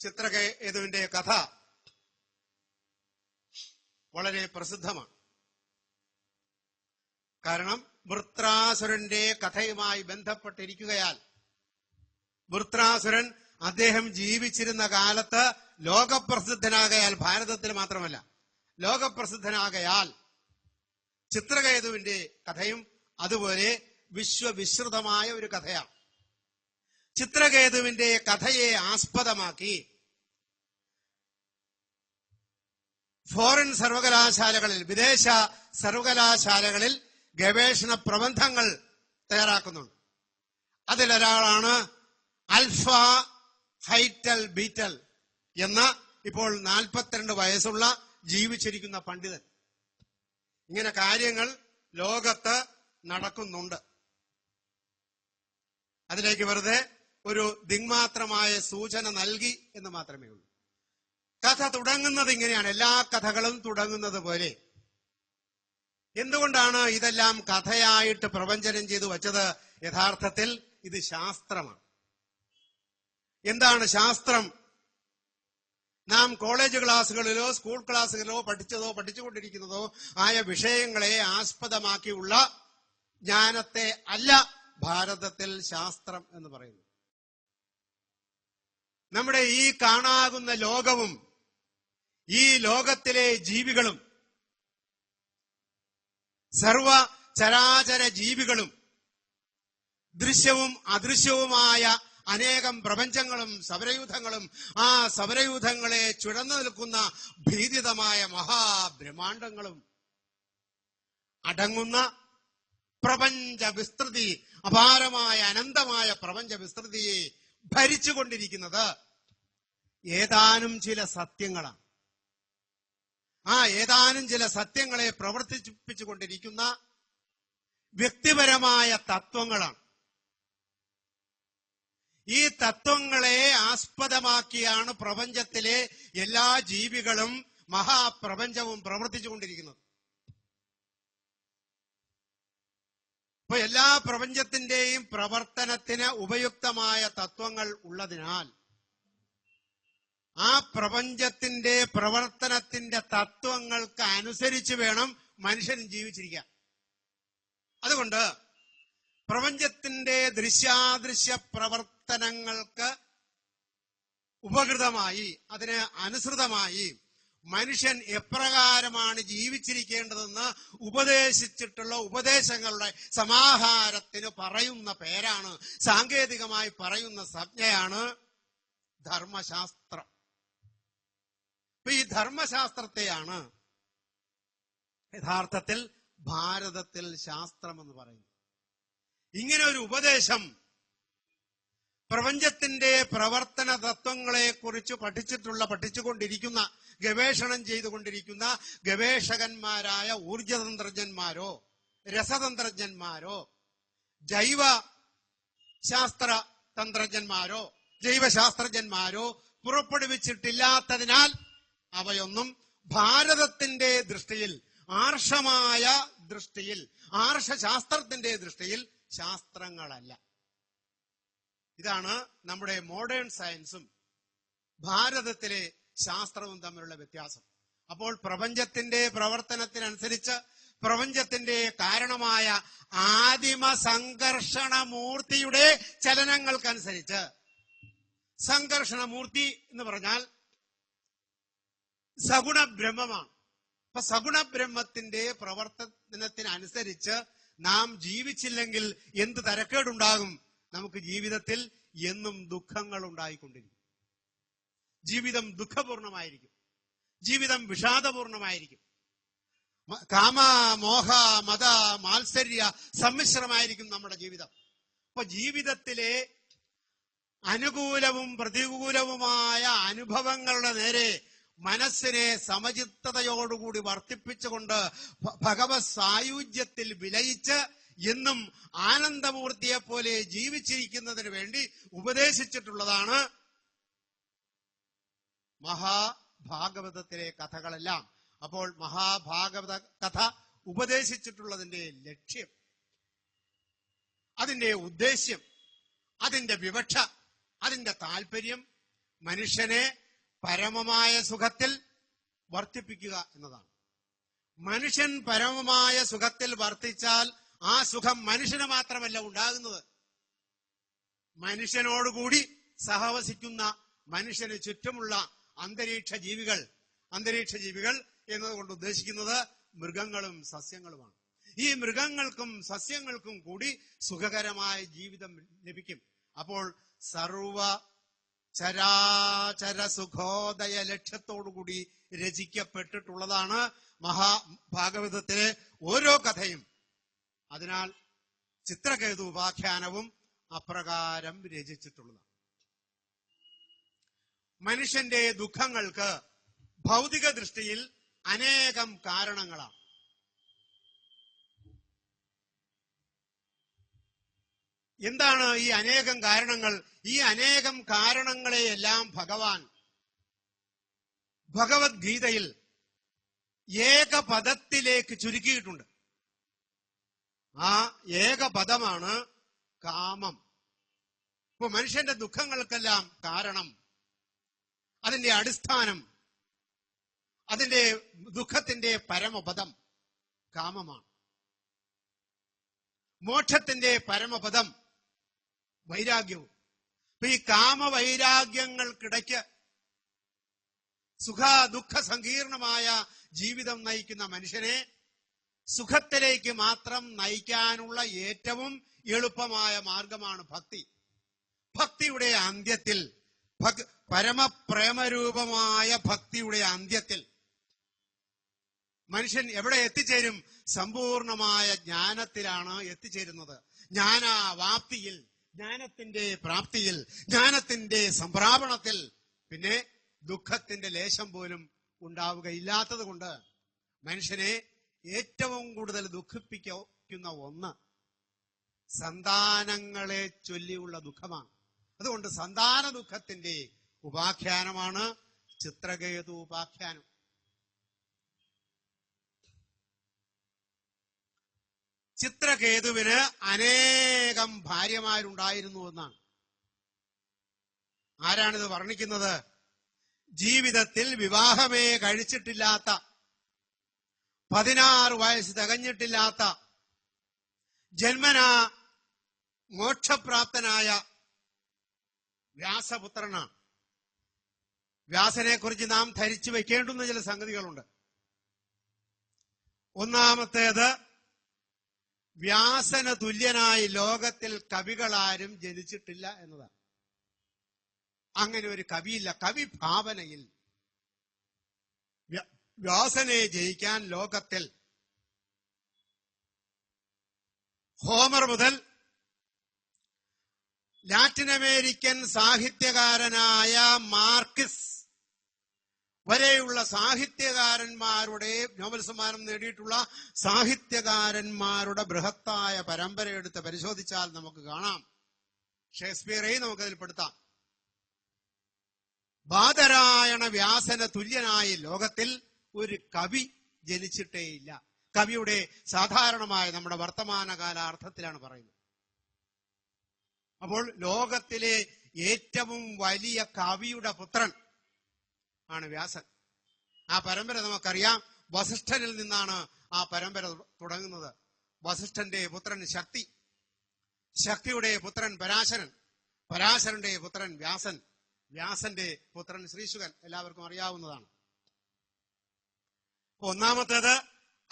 ചിത്രകേതുവിന്റെ കഥ വളരെ പ്രസിദ്ധമാണ്. കാരണം വൃത്രാസുരന്റെ കഥയുമായി ബന്ധപ്പെട്ടിരിക്കുകയാൽ വൃത്രാസുരൻ അദ്ദേഹം ജീവിച്ചിരുന്ന കാലത്ത് ലോകപ്രസിദ്ധനാകയാൽ ഭാരതത്തിൽ മാത്രമല്ല ലോകപ്രസിദ്ധനാകയാൽ ചിത്രകേതുവിന്റെ കഥയും അതുപോലെ വിശ്വവിശ്രുതമായ ഒരു കഥയാണ്. ചിത്രകേതുവിന്റെ കഥയെ ആസ്പദമാക്കി. ഫോറിൻ സർവകലാശാലകളിൽ വിദേശ സർവകലാശാലകളിൽ ഗവേഷണ പ്രബന്ധങ്ങൾ തയ്യാറാക്കുന്നുണ്ട്. അതിലൊരാളാണ് അൽഫ ഹൈറ്റൽ ബീറ്റൽ എന്ന ഇപ്പോൾ നാൽപ്പത്തിരണ്ട് വയസ്സുള്ള ജീവിച്ചിരിക്കുന്ന പണ്ഡിതൻ. ഇങ്ങനെ കാര്യങ്ങൾ ലോകത്ത് നടക്കുന്നുണ്ട്. അതിലേക്ക് വെറുതെ ഒരു ദിങ്മാത്രമായ സൂചന നൽകി എന്ന് മാത്രമേ ഉള്ളൂ. കഥ തുടങ്ങുന്നത് ഇങ്ങനെയാണ്. എല്ലാ കഥകളും തുടങ്ങുന്നത് പോലെ. എന്തുകൊണ്ടാണ് ഇതെല്ലാം കഥയായിട്ട് പ്രപഞ്ചനം ചെയ്തു വച്ചത്? യഥാർത്ഥത്തിൽ ഇത് ശാസ്ത്രമാണ്. എന്താണ് ശാസ്ത്രം? നാം കോളേജ് ക്ലാസ്സുകളിലോ സ്കൂൾ ക്ലാസ്സുകളിലോ പഠിച്ചതോ പഠിച്ചുകൊണ്ടിരിക്കുന്നതോ ആയ വിഷയങ്ങളെ ആസ്പദമാക്കിയുള്ള ജ്ഞാനത്തെ അല്ല ഭാരതത്തിൽ ശാസ്ത്രം എന്ന് പറയുന്നു നമ്മുടെ ഈ കാണാകുന്ന ലോകവും ഈ ലോകത്തിലെ ജീവികളും സർവ ചരാചര ജീവികളും ദൃശ്യവും അദൃശ്യവുമായ അനേകം പ്രപഞ്ചങ്ങളും സമരയൂഥങ്ങളും ആ സമരയൂഥങ്ങളെ ചുഴന്നു നിൽക്കുന്ന ഭീതിതമായ മഹാബ്രഹ്മാണ്ടങ്ങളും അടങ്ങുന്ന പ്രപഞ്ച വിസ്തൃതി അപാരമായ അനന്തമായ പ്രപഞ്ച വിസ്തൃതിയെ ഭരിച്ചുകൊണ്ടിരിക്കുന്നത് ഏതാനും ചില സത്യങ്ങളാണ്. ആ ഏതാനും ചില സത്യങ്ങളെ പ്രവർത്തിപ്പിച്ചുകൊണ്ടിരിക്കുന്ന വ്യക്തിപരമായ തത്വങ്ങളാണ്. ഈ തത്വങ്ങളെ ആസ്പദമാക്കിയാണ് പ്രപഞ്ചത്തിലെ എല്ലാ ജീവികളും മഹാപ്രപഞ്ചവും പ്രവർത്തിച്ചുകൊണ്ടിരിക്കുന്നത്. ഇപ്പൊ എല്ലാ പ്രപഞ്ചത്തിന്റെയും പ്രവർത്തനത്തിന് ഉപയുക്തമായ തത്വങ്ങൾ ഉള്ളതിനാൽ ആ പ്രപഞ്ചത്തിന്റെ പ്രവർത്തനത്തിന്റെ തത്വങ്ങൾക്ക് അനുസരിച്ച് വേണം മനുഷ്യൻ ജീവിച്ചിരിക്കാൻ. അതുകൊണ്ട് പ്രപഞ്ചത്തിന്റെ ദൃശ്യാദൃശ്യ പ്രവർത്തനങ്ങൾക്ക് ഉപകൃതമായി അതിന് അനുസൃതമായി മനുഷ്യൻ എപ്രകാരമാണ് ജീവിച്ചിരിക്കേണ്ടതെന്ന് ഉപദേശിച്ചിട്ടുള്ള ഉപദേശങ്ങളുടെ സമാഹാരത്തിന് പറയുന്ന പേരാണ് സാങ്കേതികമായി പറയുന്ന സംജ്ഞയാണ് ധർമ്മശാസ്ത്രം. അപ്പൊ ഈ ധർമ്മശാസ്ത്രത്തെയാണ് യഥാർത്ഥത്തിൽ ഭാരതത്തിൽ ശാസ്ത്രം എന്ന് പറയുന്നത്. ഇങ്ങനെ ഒരു ഉപദേശം പ്രപഞ്ചത്തിന്റെ പ്രവർത്തന തത്വങ്ങളെ കുറിച്ച് പഠിച്ചിട്ടുള്ള പഠിച്ചുകൊണ്ടിരിക്കുന്ന ഗവേഷണം ചെയ്തുകൊണ്ടിരിക്കുന്ന ഗവേഷകന്മാരായ ഊർജതന്ത്രജ്ഞന്മാരോ രസതന്ത്രജ്ഞന്മാരോ ജൈവ ശാസ്ത്ര തന്ത്രജ്ഞന്മാരോ ജൈവശാസ്ത്രജ്ഞന്മാരോ പുറപ്പെടുവിച്ചിട്ടില്ലാത്തതിനാൽ അവയൊന്നും ഭാരതത്തിന്റെ ദൃഷ്ടിയിൽ ആർഷമായ ദൃഷ്ടിയിൽ ആർഷശാസ്ത്രത്തിന്റെ ദൃഷ്ടിയിൽ ശാസ്ത്രങ്ങളല്ല. ഇതാണ് നമ്മുടെ മോഡേൺ സയൻസും ഭാരതത്തിലെ ശാസ്ത്രവും തമ്മിലുള്ള വ്യത്യാസം. അപ്പോൾ പ്രപഞ്ചത്തിന്റെ പ്രവർത്തനത്തിനനുസരിച്ച് പ്രപഞ്ചത്തിന്റെ കാരണമായ ആദിമ സംഘർഷണമൂർത്തിയുടെ ചലനങ്ങൾക്കനുസരിച്ച് സംഘർഷണ മൂർത്തി എന്ന് പറഞ്ഞാൽ സഗുണ ബ്രഹ്മമാണ് അപ്പൊ സഗുണ ബ്രഹ്മത്തിന്റെ പ്രവർത്തനത്തിനനുസരിച്ച് നാം ജീവിച്ചില്ലെങ്കിൽ എന്ത് തരക്കേടുണ്ടാകും? നമുക്ക് ജീവിതത്തിൽ എന്നും ദുഃഖങ്ങൾ ഉണ്ടായിക്കൊണ്ടിരിക്കും. ജീവിതം ദുഃഖപൂർണമായിരിക്കും. ജീവിതം വിഷാദപൂർണമായിരിക്കും. കാമ മോഹ മത മാത്സര്യ സമ്മിശ്രമായിരിക്കും നമ്മുടെ ജീവിതം. അപ്പൊ ജീവിതത്തിലെ അനുകൂലവും പ്രതികൂലവുമായ അനുഭവങ്ങളുടെ നേരെ മനസ്സിനെ സമചിത്തതയോടുകൂടി വർദ്ധിപ്പിച്ചുകൊണ്ട് ഭഗവത് സായുജ്യത്തിൽ വിലയിച്ച് എന്നും ആനന്ദമൂർത്തിയെ പോലെ ജീവിച്ചിരിക്കുന്നതിന് വേണ്ടി ഉപദേശിച്ചിട്ടുള്ളതാണ് മഹാഭാഗവതത്തിലെ കഥകളെല്ലാം. അപ്പോൾ മഹാഭാഗവത കഥ ഉപദേശിച്ചിട്ടുള്ളതിന്റെ ലക്ഷ്യം അതിന്റെ ഉദ്ദേശ്യം അതിന്റെ വിവക്ഷ അതിന്റെ താല്പര്യം മനുഷ്യനെ പരമമായ സുഖത്തിൽ വർദ്ധിപ്പിക്കുക എന്നതാണ്. മനുഷ്യൻ പരമമായ സുഖത്തിൽ വർത്തിച്ചാൽ ആ സുഖം മനുഷ്യന് മാത്രമല്ല ഉണ്ടാകുന്നത്. മനുഷ്യനോടുകൂടി സഹവസിക്കുന്ന മനുഷ്യന് ചുറ്റുമുള്ള അന്തരീക്ഷ ജീവികൾ അന്തരീക്ഷ ജീവികൾ എന്നതുകൊണ്ട് ഉദ്ദേശിക്കുന്നത് മൃഗങ്ങളും സസ്യങ്ങളുമാണ്. ഈ മൃഗങ്ങൾക്കും സസ്യങ്ങൾക്കും കൂടി സുഖകരമായ ജീവിതം ലഭിക്കും. അപ്പോൾ സർവ ചരാചര സുഖോദയ ലക്ഷ്യത്തോടുകൂടി രചിക്കപ്പെട്ടിട്ടുള്ളതാണ് മഹാഭാഗവതത്തിലെ ഓരോ കഥയും. അതിനാൽ ചിത്രകേതു ഉപാഖ്യാനവും അപ്രകാരം രചിച്ചിട്ടുള്ളതാണ്. മനുഷ്യന്റെ ദുഃഖങ്ങൾക്ക് ഭൗതിക ദൃഷ്ടിയിൽ അനേകം കാരണങ്ങളാണ്. എന്താണ് ഈ അനേകം കാരണങ്ങൾ? ഈ അനേകം കാരണങ്ങളെയെല്ലാം ഭഗവാൻ ഭഗവത്ഗീതയിൽ ഏകപദത്തിലേക്ക് ചുരുക്കിയിട്ടുണ്ട്. ആ ഏകപദമാണ് കാമം. ഇപ്പൊ മനുഷ്യന്റെ ദുഃഖങ്ങൾക്കെല്ലാം കാരണം അതിന്റെ അടിസ്ഥാനം അതിന്റെ ദുഃഖത്തിന്റെ പരമപദം കാമമാണ്. മോക്ഷത്തിന്റെ പരമപദം വൈരാഗ്യവും. ഈ കാമവൈരാഗ്യങ്ങൾക്കിടയ്ക്ക് സുഖ ദുഃഖ സങ്കീർണമായ ജീവിതം നയിക്കുന്ന മനുഷ്യനെ സുഖത്തിലേക്ക് മാത്രം നയിക്കാനുള്ള ഏറ്റവും എളുപ്പമായ മാർഗമാണ് ഭക്തി. ഭക്തിയുടെ അന്ത്യത്തിൽ പരമപ്രേമരൂപമായ ഭക്തിയുടെ അന്ത്യത്തിൽ മനുഷ്യൻ എവിടെ എത്തിച്ചേരും? സമ്പൂർണമായ ജ്ഞാനത്തിലാണ് എത്തിച്ചേരുന്നത്. ജ്ഞാനാവാപ്തിയിൽ ജ്ഞാനത്തിന്റെ പ്രാപ്തിയിൽ ജ്ഞാനത്തിന്റെ സംപ്രാപണത്തിൽ പിന്നെ ദുഃഖത്തിന്റെ ലേശം പോലും ഉണ്ടാവുകയില്ലാത്തത് കൊണ്ട് മനുഷ്യനെ ഏറ്റവും കൂടുതൽ ദുഃഖിപ്പിക്കുന്ന ഒന്ന് സന്താനങ്ങളെ ചൊല്ലിയുള്ള ദുഃഖമാണ്. അതുകൊണ്ട് സന്താന ദുഃഖത്തിന്റെ ഉപാഖ്യാനമാണ് ചിത്രകേതു ഉപാഖ്യാനം. ചിത്രകേതുവിന് അനേകം ഭാര്യമാരുണ്ടായിരുന്നു എന്നാണ്. ആരാണിത് വർണിക്കുന്നത്? ജീവിതത്തിൽ വിവാഹമേ കഴിച്ചിട്ടില്ലാത്ത പതിനാറ് വയസ്സ് തികഞ്ഞിട്ടില്ലാത്ത ജന്മനാ മോക്ഷപ്രാപ്തനായ വ്യാസപുത്രനാണ്. വ്യാസനെ കുറിച്ച് നാം ധരിച്ചു വെക്കേണ്ടുന്ന ചില സംഗതികളുണ്ട്. ഒന്നാമത്തേത് വ്യാസന തുല്യനായി ലോകത്തിൽ കവികളാരും ജനിച്ചിട്ടില്ല എന്നതാണ്. അങ്ങനെ ഒരു കവിയില്ല കവി ഭാവനയിൽ വ്യ- വ്യാസനെ ജയിക്കാൻ ലോകത്തിൽ ഹോമർ മുതൽ ലാറ്റിൻ അമേരിക്കൻ സാഹിത്യകാരനായ മാർക്കിസ് വരെയുള്ള സാഹിത്യകാരന്മാരുടെ നോബൽ സമ്മാനം നേടിയിട്ടുള്ള സാഹിത്യകാരന്മാരുടെ ബൃഹത്തായ പരമ്പര എടുത്ത് പരിശോധിച്ചാൽ നമുക്ക് കാണാം. ഷേക്സ്പിയറെയും നമുക്കതിൽ പെടുത്താം. ബാദരായണ വ്യാസന തുല്യനായി ലോകത്തിൽ ഒരു കവി ജനിച്ചിട്ടേയില്ല. കവിയുടെ സാധാരണമായ നമ്മുടെ വർത്തമാനകാല അർത്ഥത്തിലാണ് പറയുന്നത്. അപ്പോൾ ലോകത്തിലെ ഏറ്റവും വലിയ കവിയുടെ പുത്രൻ ആണ് വ്യാസൻ. ആ പരമ്പര നമുക്കറിയാം. വസിഷ്ഠനിൽ നിന്നാണ് ആ പരമ്പര തുടങ്ങുന്നത്. വസിഷ്ഠന്റെ പുത്രൻ ശക്തി ശക്തിയുടെ പുത്രൻ പരാശരൻ പരാശരന്റെ പുത്രൻ വ്യാസൻ വ്യാസന്റെ പുത്രൻ ശ്രീശുഖൻ എല്ലാവർക്കും അറിയാവുന്നതാണ്. ഒന്നാമത്തേത്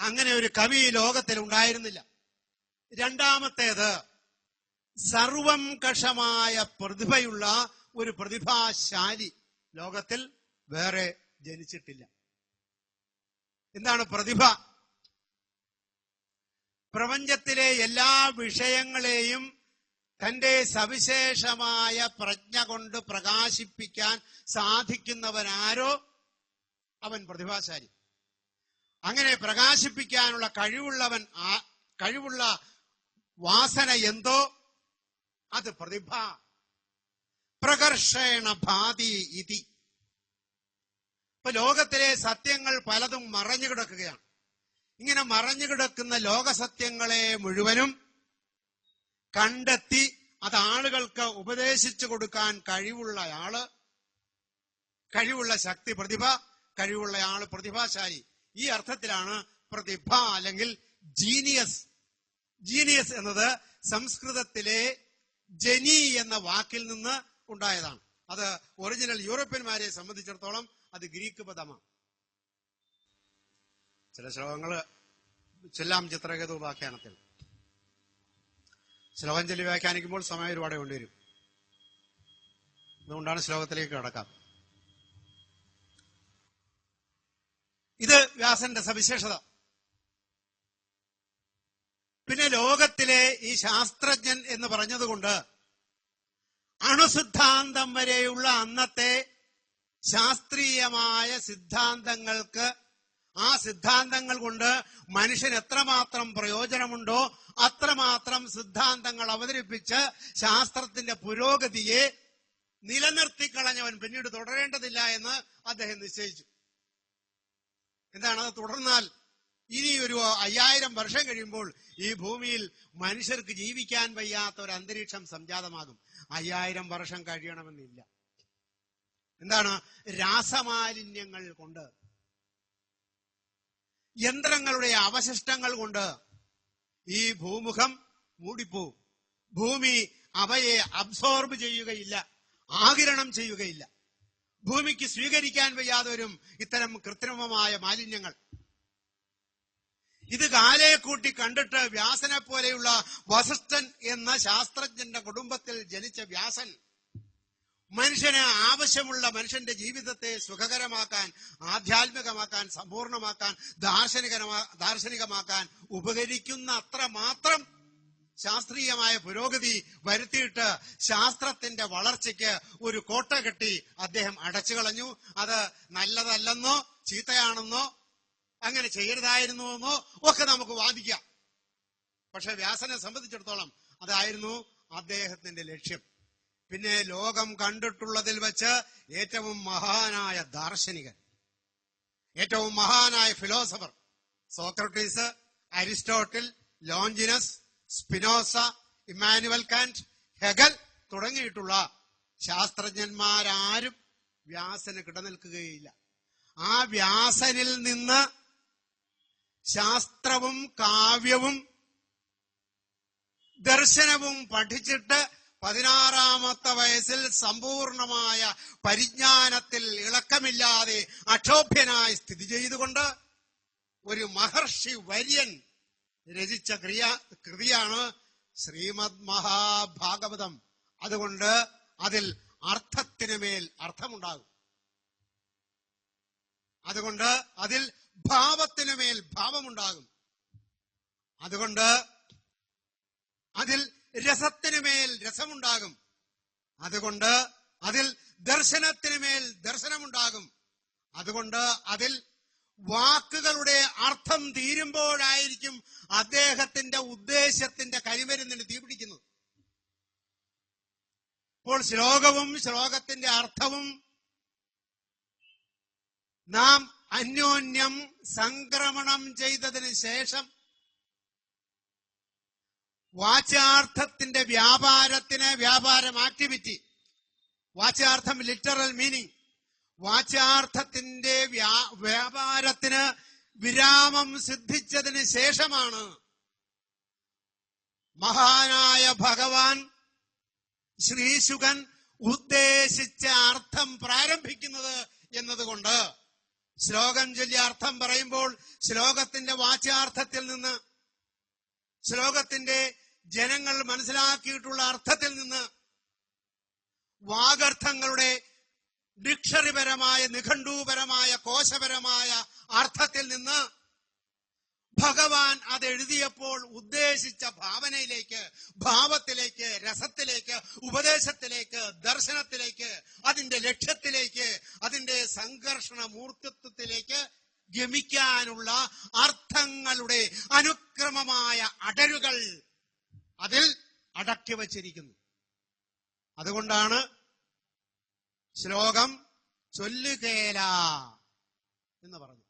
അങ്ങനെ ഒരു കവി ലോകത്തിൽ ഉണ്ടായിരുന്നില്ല. രണ്ടാമത്തേത് സർവം കഷമായ പ്രതിഭയുള്ള ഒരു പ്രതിഭാശാലി ലോകത്തിൽ വേറെ ജനിച്ചിട്ടില്ല. എന്താണ് പ്രതിഭ? പ്രപഞ്ചത്തിലെ എല്ലാ വിഷയങ്ങളെയും തന്റെ സവിശേഷമായ പ്രജ്ഞ കൊണ്ട് പ്രകാശിപ്പിക്കാൻ സാധിക്കുന്നവനാരോ അവൻ പ്രതിഭാശാലി. അങ്ങനെ പ്രകാശിപ്പിക്കാനുള്ള കഴിവുള്ളവൻ ആ- കഴിവുള്ള വാസന എന്തോ? അത് പ്രതിഭ. പ്രകർഷേണ ഭാതി ഇതി. ഇപ്പൊ ലോകത്തിലെ സത്യങ്ങൾ പലതും മറഞ്ഞു കിടക്കുകയാണ്. ഇങ്ങനെ മറഞ്ഞു കിടക്കുന്ന ലോകസത്യങ്ങളെ മുഴുവനും കണ്ടെത്തി അത് ആളുകൾക്ക് ഉപദേശിച്ചു കൊടുക്കാൻ കഴിവുള്ള ആൾ കഴിവുള്ള ശക്തി പ്രതിഭ കഴിവുള്ള ആൾ പ്രതിഭാശാലി. ഈ അർത്ഥത്തിലാണ് പ്രതിഭ അല്ലെങ്കിൽ ജീനിയസ് ജീനിയസ് എന്നത് സംസ്കൃതത്തിലെ ജനി എന്ന വാക്കിൽ നിന്ന് ഉണ്ടായതാണ്. അത് ഒറിജിനൽ യൂറോപ്യന്മാരെ സംബന്ധിച്ചിടത്തോളം അത് ഗ്രീക്ക് പദമാണ്. ചില ശ്ലോകങ്ങൾ ചെല്ലാം ചിത്രകേതു വ്യാഖ്യാനത്തിൽ ശ്ലോകം ചൊല്ലി വ്യാഖ്യാനിക്കുമ്പോൾ സമയം ഒരുപാട് കൊണ്ടുവരും. അതുകൊണ്ടാണ് ശ്ലോകത്തിലേക്ക് കടക്കാം ഇത് വ്യാസന്റെ സവിശേഷത. പിന്നെ ലോകത്തിലെ ഈ ശാസ്ത്രജ്ഞൻ എന്ന് പറഞ്ഞതുകൊണ്ട് അണുസിദ്ധാന്തം വരെയുള്ള അന്നത്തെ ശാസ്ത്രീയമായ സിദ്ധാന്തങ്ങൾക്ക് ആ സിദ്ധാന്തങ്ങൾ കൊണ്ട് മനുഷ്യൻ എത്രമാത്രം പ്രയോജനമുണ്ടോ അത്രമാത്രം സിദ്ധാന്തങ്ങൾ അവതരിപ്പിച്ച് ശാസ്ത്രത്തിന്റെ പുരോഗതിയെ നിലനിർത്തിക്കളഞ്ഞവൻ പിന്നീട് തുടരേണ്ടതില്ല എന്ന് അദ്ദേഹം നിശ്ചയിച്ചു. എന്താണ്? അത് തുടർന്നാൽ ഇനി ഒരു അയ്യായിരം വർഷം കഴിയുമ്പോൾ ഈ ഭൂമിയിൽ മനുഷ്യർക്ക് ജീവിക്കാൻ വയ്യാത്ത ഒരു അന്തരീക്ഷം സംജാതമാകും. അയ്യായിരം വർഷം കഴിയണമെന്നില്ല. എന്താണ്? രാസമാലിന്യങ്ങൾ കൊണ്ട് യന്ത്രങ്ങളുടെ അവശിഷ്ടങ്ങൾ കൊണ്ട് ഈ ഭൂമുഖം മൂടിപ്പോവും. ഭൂമി അവയെ അബ്സോർബ് ചെയ്യുകയില്ല ആകിരണം ചെയ്യുകയില്ല. ഭൂമിക്ക് സ്വീകരിക്കാൻ വയ്യാതെ വരും ഇത്തരം കൃത്രിമമായ മാലിന്യങ്ങൾ. ഇത് കാലയെ കൂട്ടി കണ്ടിട്ട് വ്യാസനെ പോലെയുള്ള വസിഷ്ഠൻ എന്ന ശാസ്ത്രജ്ഞന്റെ കുടുംബത്തിൽ ജനിച്ച വ്യാസൻ മനുഷ്യന് ആവശ്യമുള്ള മനുഷ്യന്റെ ജീവിതത്തെ സുഖകരമാക്കാൻ ആധ്യാത്മികമാക്കാൻ സമ്പൂർണമാക്കാൻ ദാർശനികമാക്കാൻ ഉപകരിക്കുന്ന അത്ര മാത്രം ശാസ്ത്രീയമായ പുരോഗതി വരുത്തിയിട്ട് ശാസ്ത്രത്തിന്റെ വളർച്ചയ്ക്ക് ഒരു കോട്ട കെട്ടി അദ്ദേഹം അടച്ചു കളഞ്ഞു. അത് നല്ലതല്ലെന്നോ ചീത്തയാണെന്നോ അങ്ങനെ ചെയ്യരുതായിരുന്നുവെന്നോ ഒക്കെ നമുക്ക് വാദിക്കാം. പക്ഷെ വ്യാസനെ സംബന്ധിച്ചിടത്തോളം അതായിരുന്നു അദ്ദേഹത്തിന്റെ ലക്ഷ്യം. പിന്നെ ലോകം കണ്ടിട്ടുള്ളതിൽ വെച്ച് ഏറ്റവും മഹാനായ ദാർശനികൻ ഏറ്റവും മഹാനായ philosopher Socrates Aristotle Longinus Spinoza Immanuel Kant Hegel തുടങ്ങിയിട്ടുള്ള ശാസ്ത്രജ്ഞന്മാരാരും വ്യാസന് കിടനിൽക്കുകയില്ല. ആ വ്യാസനിൽ നിന്ന് ശാസ്ത്രവും കാവ്യവും ദർശനവും പഠിച്ചിട്ട് പതിനാറാമത്തെ വയസ്സിൽ സമ്പൂർണമായ പരിജ്ഞാനത്തിൽ ഇളക്കമില്ലാതെ അക്ഷോഭ്യനായി സ്ഥിതി ചെയ്തുകൊണ്ട് ഒരു മഹർഷി വര്യൻ രചിച്ച ക്രിയ കൃതിയാണ് ശ്രീമദ് മഹാഭാഗവതം. അതുകൊണ്ട് അതിൽ അർത്ഥത്തിന് മേൽ അർത്ഥമുണ്ടാകും. അതുകൊണ്ട് അതിൽ ഭാവത്തിന് മേൽ ഭാവമുണ്ടാകും. അതുകൊണ്ട് അതിൽ രസത്തിന് മേൽ രസമുണ്ടാകും. അതുകൊണ്ട് അതിൽ ദർശനത്തിന് മേൽ ദർശനമുണ്ടാകും. അതുകൊണ്ട് അതിൽ വാക്കുകളുടെ അർത്ഥം തീരുമ്പോഴായിരിക്കും അദ്ദേഹത്തിന്റെ ഉദ്ദേശത്തിന്റെ കരിമരുന്നിന് തീപിടിക്കുന്നത് അപ്പോൾ ശ്ലോകവും ശ്ലോകത്തിന്റെ അർത്ഥവും നാം അന്യോന്യം സംക്രമണം ചെയ്തതിന് ശേഷം വാചാർത്ഥത്തിന്റെ വ്യാപാരത്തിന് വ്യാപാരം ആക്ടിവിറ്റി വാചാർത്ഥം ലിറ്ററൽ മീനിങ് വാച്യാർത്ഥത്തിന്റെ വ്യാ- വ്യാപാരത്തിന് വിരാമം സിദ്ധിച്ചതിന് ശേഷമാണ് മഹാനായ ഭഗവാൻ ശ്രീശുകൻ ഉദ്ദേശിച്ച അർത്ഥം പ്രാരംഭിക്കുന്നത് എന്നതുകൊണ്ട് ശ്ലോകം ചൊല്ലി അർത്ഥം പറയുമ്പോൾ ശ്ലോകത്തിന്റെ വാച്യാർത്ഥത്തിൽ നിന്ന് ശ്ലോകത്തിന്റെ ജനങ്ങൾ മനസ്സിലാക്കിയിട്ടുള്ള അർത്ഥത്തിൽ നിന്ന് വാഗർത്ഥങ്ങളുടെ ഡിക്ഷറിപരമായ നിഘണ്ടൂപരമായ കോശപരമായ അർത്ഥത്തിൽ നിന്ന് ഭഗവാൻ അത് എഴുതിയപ്പോൾ ഉദ്ദേശിച്ച ഭാവനയിലേക്ക് ഭാവത്തിലേക്ക് രസത്തിലേക്ക് ഉപദേശത്തിലേക്ക് ദർശനത്തിലേക്ക് അതിന്റെ ലക്ഷ്യത്തിലേക്ക് അതിന്റെ സംഘർഷണ മൂർത്തിത്വത്തിലേക്ക് ഗമിക്കാനുള്ള അർത്ഥങ്ങളുടെ അനുക്രമമായ അടരുകൾ അതിൽ അടക്കി വച്ചിരിക്കുന്നു അതുകൊണ്ടാണ് ശ്ലോകം ചൊല്ലുകേല എന്ന് പറഞ്ഞു.